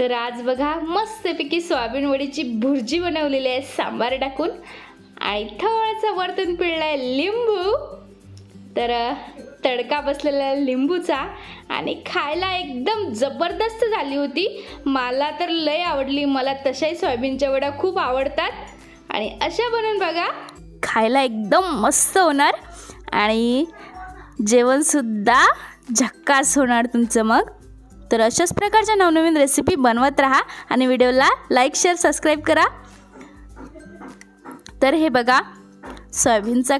तर आज बघा मस्तपैकी सोयाबीन वडीची भुर्जी बनवलेली आहे सांबार टाकून. आणि थोडासा वरतून पिळला आहे लिंबू. तर तडका बसलेला लिंबूचा. आणि खायला एकदम जबरदस्त झाली होती. मला तर लय आवडली. मला तशाही सोयाबीनच्या वड्या खूप आवडतात. आणि अशा बनवून बघा खायला एकदम मस्त होणार. आणि जेवणसुद्धा झक्कास होणार तुमचं मग. तर अशाच प्रकारच्या नवनवीन रेसिपी बनवत राहा आणि व्हिडिओला लाईक शेअर सबस्क्राईब करा. तर हे बघा सोयाबीनचा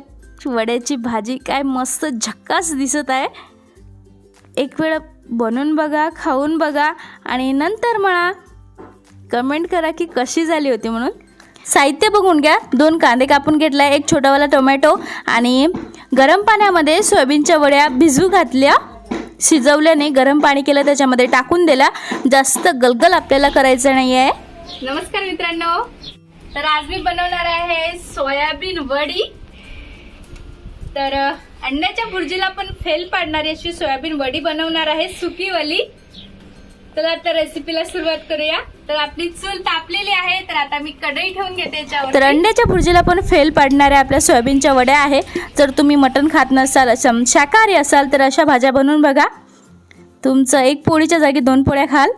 वड्याची भाजी काय मस्त झक्कास दिसत आहे. एक वेळ बनवून बघा खाऊन बघा आणि नंतर म्हणा कमेंट करा की कशी झाली होती म्हणून. साहित्य बघून घ्या. दोन कांदे कापून घेतला एक छोटावाला टोमॅटो आणि गरम पाण्यामध्ये सोयाबीनच्या वड्या भिजवू घातल्या. शिजवल्याने गरम पाणी केलं त्याच्यामध्ये टाकून दिला. जास्त गलगल आपल्याला करायचं नाही आहे नमस्कार मित्रांनो. तर आज मी बनवणार आहे सोयाबीन वडी. तर अंड्याच्या भुर्जीला पण फेल पाडणारी अशी सोयाबीन वडी बनवणार आहे सुकीवाली तर आता रेसिपीला सुरुवात करूया. तर आपली चूल तापलेली आहे तर आता मी कढई ठेवून घेते याच्यावर तर अंड्याच्या भुर्जीला पण फेल पाडणाऱ्या आपल्या सोयाबीनच्या वड्या आहे जर तुम्ही मटण खात नसाल शाकाहारी असाल तर अशा भाज्या बनवून बघा. तुमचं एक पोळीच्या जागी दोन पोळ्या खाल.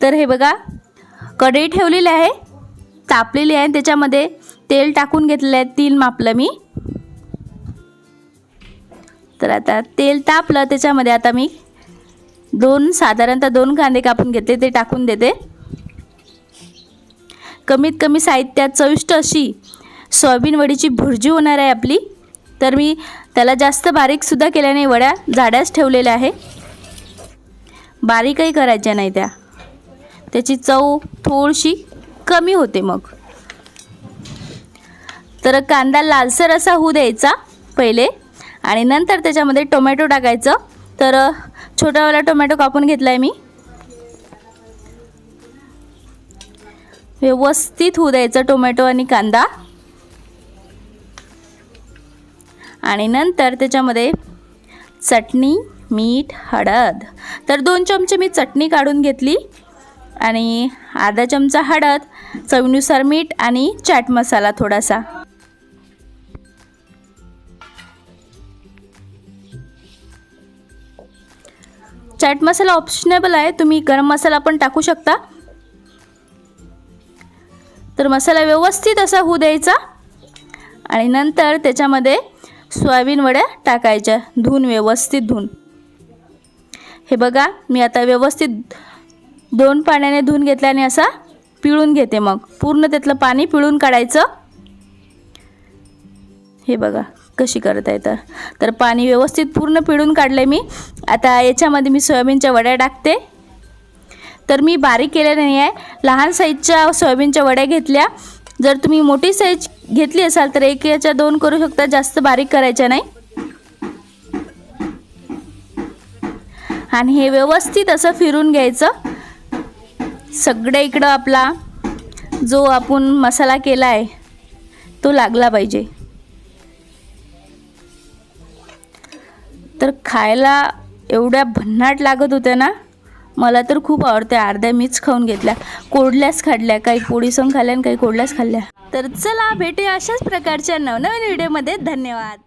तर हे बघा कढई ठेवलेली आहे तापलेली आहे त्याच्यामध्ये तेल टाकून घेतलेलं आहे तीन मापलं मी. तर आता तेल तापलं त्याच्यामध्ये आता मी दोन साधारणतः दोन कांदे कापून घेतले ते टाकून देते. कमीत कमी साहित्यात चविष्ट अशी सोयाबीन वडीची भुर्जी होणार आहे आपली. तर मी त्याला जास्त बारीकसुद्धा केल्या नाही वड्या झाड्याच ठेवलेल्या आहे. बारीकही करायच्या नाही त्या. त्याची चव थोडीशी कमी होते मग. तर कांदा लालसर असा होऊ द्यायचा पहिले. आणि नंतर त्याच्यामध्ये टोमॅटो टाकायचं. तर छोटावाला टोमॅटो कापून घेतला आहे मी. व्यवस्थित होऊ द्यायचं टोमॅटो आणि कांदा. आणि नंतर त्याच्यामध्ये चटणी मीठ हळद. तर दोन चमचे मी चटणी काढून घेतली आणि अर्धा चमचा हळद चवीनुसार मीठ आणि चाट मसाला थोडासा. चाट मसाला ऑप्शनेबल आहे. तुम्ही गरम मसाला पण टाकू शकता. तर मसाला व्यवस्थित असा होऊ द्यायचा. आणि नंतर त्याच्यामध्ये सोयाबीन वड्या टाकायच्या धुवून व्यवस्थित धुवून. हे बघा मी आता व्यवस्थित दोन पाण्याने धुवून घेतल्याने असा पिळून घेते मग. पूर्ण त्यातलं पाणी पिळून काढायचं. हे बघा. कशी करता येतं तर पाणी व्यवस्थित पूर्ण पिळून काढलं मी. आता याच्यामध्ये मी सोयाबीनच्या वड्या टाकते. तर मी बारीक केल्या नाही आहे. लहान साईजच्या सोयाबीनच्या वड्या घेतल्या. जर तुम्ही मोठी साईज घेतली असाल तर एक याच्या दोन करू शकता. जास्त बारीक करायच्या नाही. आणि हे व्यवस्थित असं फिरून घ्यायचं. सगळ्या इकडं आपला जो आपण मसाला केला आहे तो लागला पाहिजे. तर खायला एवढ्या भन्नाट लागत होत्या ना मला तर खूप आवडते अर्ध्या मीच खाऊन घेतल्या. कोरड्याच खाल्ल्या. काही पोळीसंग खाल्ल्या आणि काही कोरड्याच खाल्ल्या. तर चला भेटूया अशाच प्रकारच्या नवनवीन व्हिडिओमध्ये धन्यवाद.